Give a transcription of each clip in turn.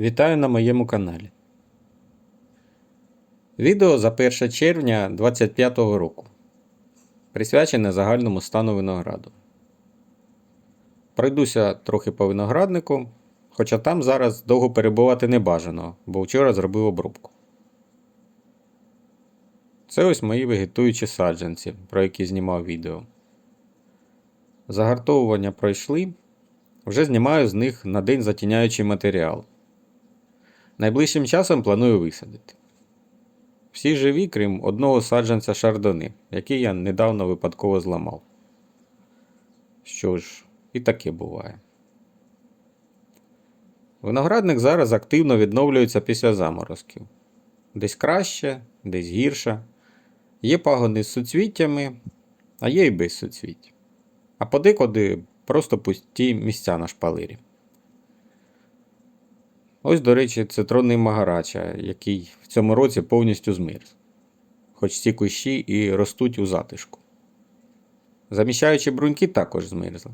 Вітаю на моєму каналі. Відео за 1 червня 2025 року. Присвячене загальному стану винограду. Пройдуся трохи по винограднику, хоча там зараз довго перебувати не бажано, бо вчора зробив обробку. Це ось мої вегетуючі саджанці, про які знімав відео. Загартовування пройшли. Вже знімаю з них на день затіняючий матеріал. Найближчим часом планую висадити. Всі живі, крім одного саджанця шардони, який я недавно випадково зламав. Що ж, і таке буває. Виноградник зараз активно відновлюється після заморозків. Десь краще, десь гірше. Є пагони з суцвіттями, а є і без суцвіть. А подекуди просто пусті місця на шпалирі. Ось, до речі, цитронний магарача, який в цьому році повністю змерз. Хоч ці кущі і ростуть у затишку. Заміщаючі бруньки також змерзли.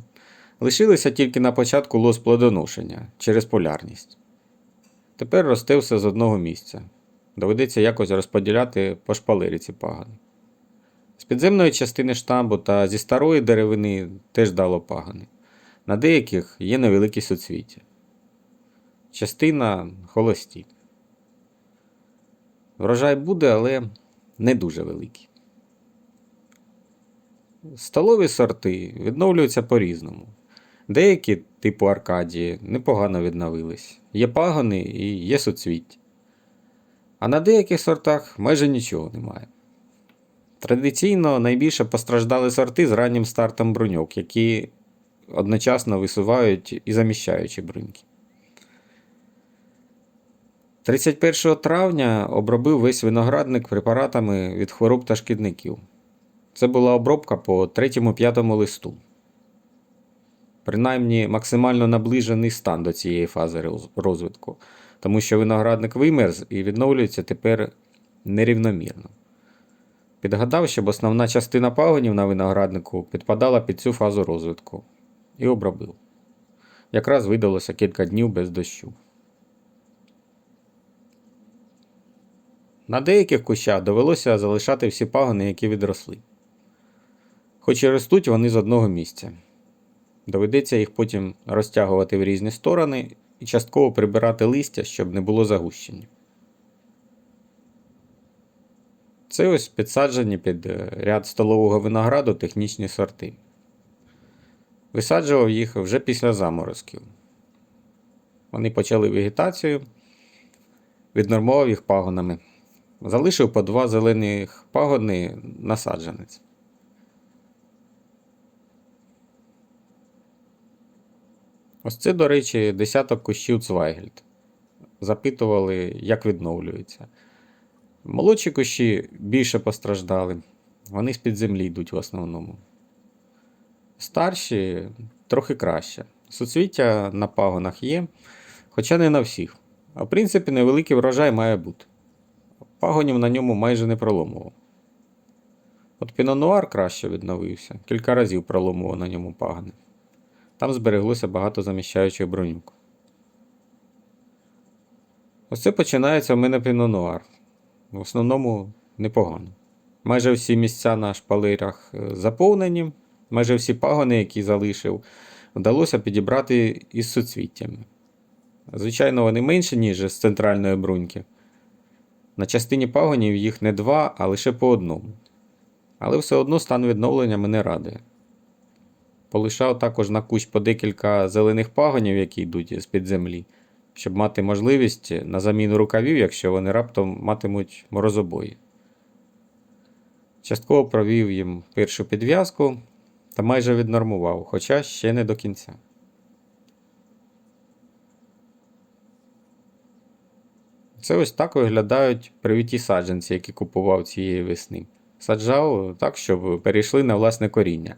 Лишилися тільки на початку лос плодоношення через полярність. Тепер росте все з одного місця. Доведеться якось розподіляти по шпалері ці пагани. З підземної частини штамбу та зі старої деревини теж дало пагани. На деяких є невеликі суцвіття. Частина холості. Врожай буде, але не дуже великий. Столові сорти відновлюються по-різному. Деякі, типу Аркадії, непогано відновились. Є пагони і є суцвіття. А на деяких сортах майже нічого немає. Традиційно найбільше постраждали сорти з раннім стартом бруньок, які одночасно висувають і заміщаючі бруньки. 31 травня обробив весь виноградник препаратами від хвороб та шкідників. Це була обробка по 3-5 листу. Принаймні максимально наближений стан до цієї фази розвитку, тому що виноградник вимерз і відновлюється тепер нерівномірно. Підгадав, щоб основна частина пагонів на винограднику підпадала під цю фазу розвитку і обробив. Якраз видалося кілька днів без дощу. На деяких кущах довелося залишати всі пагони, які відросли. Хоч і ростуть вони з одного місця. Доведеться їх потім розтягувати в різні сторони і частково прибирати листя, щоб не було загущення. Це ось підсаджені під е, ряд столового винограду технічні сорти. Висаджував їх вже після заморозків. Вони почали вегетацію, віднормував їх пагонами. Залишив по два зелених пагони на саджанець. Ось це, до речі, десяток кущів Цвайгельд. Запитували, як відновлюється. Молодші кущі більше постраждали. Вони з-під землі йдуть в основному. Старші трохи краще. Суцвіття на пагонах є, хоча не на всіх. А в принципі, невеликий врожай має бути. Пагонів на ньому майже не проломував. От пінонуар краще відновився, кілька разів проломував на ньому пагони. Там збереглося багато заміщаючих бронюк. Ось це починається в мене пінонуар. В основному непогано. Майже всі місця на шпалирах е, заповнені, майже всі пагони, які залишив, вдалося підібрати із суцвіттями. Звичайно, вони менші, ніж з центральної бруньки. На частині пагонів їх не два, а лише по одному. Але все одно стан відновлення мене радує. Полишав також на кущ по декілька зелених пагонів, які йдуть з-під землі, щоб мати можливість на заміну рукавів, якщо вони раптом матимуть морозобої. Частково провів їм першу підв'язку та майже віднормував, хоча ще не до кінця. Це ось так виглядають привіті саджанці, які купував цієї весни. Саджав так, щоб перейшли на власне коріння.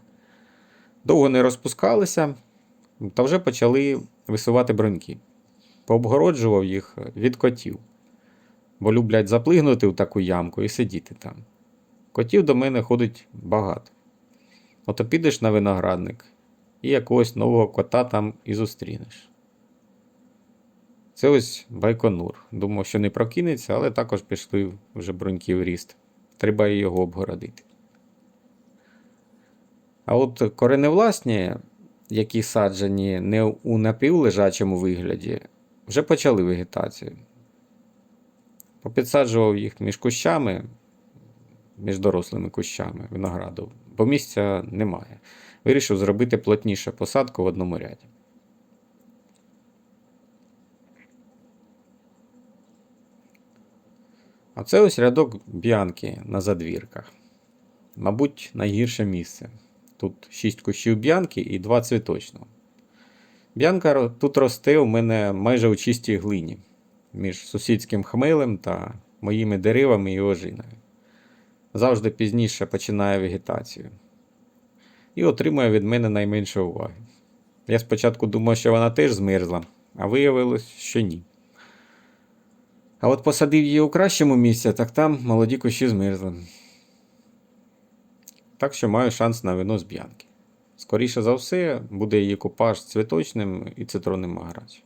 Довго не розпускалися, та вже почали висувати броньки. Пообгороджував їх від котів, бо люблять заплигнути в таку ямку і сидіти там. Котів до мене ходить багато. Ото підеш на виноградник і якогось нового кота там і зустрінеш. Це ось Байконур. Думав, що не прокинеться, але також пішли вже бруньки в ріст. Треба його обгородити. А от кореневласні, які саджені не у напівлежачому вигляді, вже почали вегетацію. Попідсаджував їх між кущами, між дорослими кущами винограду, бо місця немає. Вирішив зробити плотніше посадку в одному ряді. А це ось рядок б'янки на задвірках. Мабуть, найгірше місце. Тут 6 кущів б'янки і 2 цвіточного. Б'янка тут росте у мене майже у чистій глині між сусідським хмелем та моїми деревами і ожиною. Завжди пізніше починає вегетацію. І отримує від мене найменше уваги. Я спочатку думав, що вона теж змерзла, а виявилось, що ні. А от посадив її у кращому місці, так там молоді кущі змерзли. Так що маю шанс на вино з б'янки. Скоріше за все, буде її купаж з цвіточним і цитронним маграч.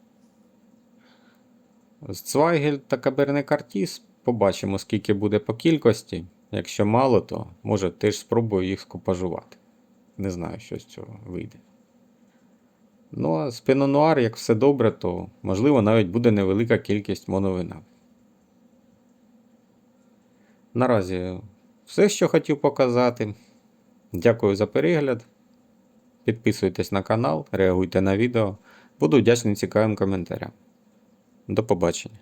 З Цвайгель та Каберне Картіс побачимо, скільки буде по кількості. Якщо мало, то може теж спробую їх скупажувати. Не знаю, що з цього вийде. Ну а з Пінонуар, як все добре, то можливо навіть буде невелика кількість моновина. Наразі все, що хотів показати. Дякую за перегляд. Підписуйтесь на канал, реагуйте на відео. Буду вдячний цікавим коментарям. До побачення.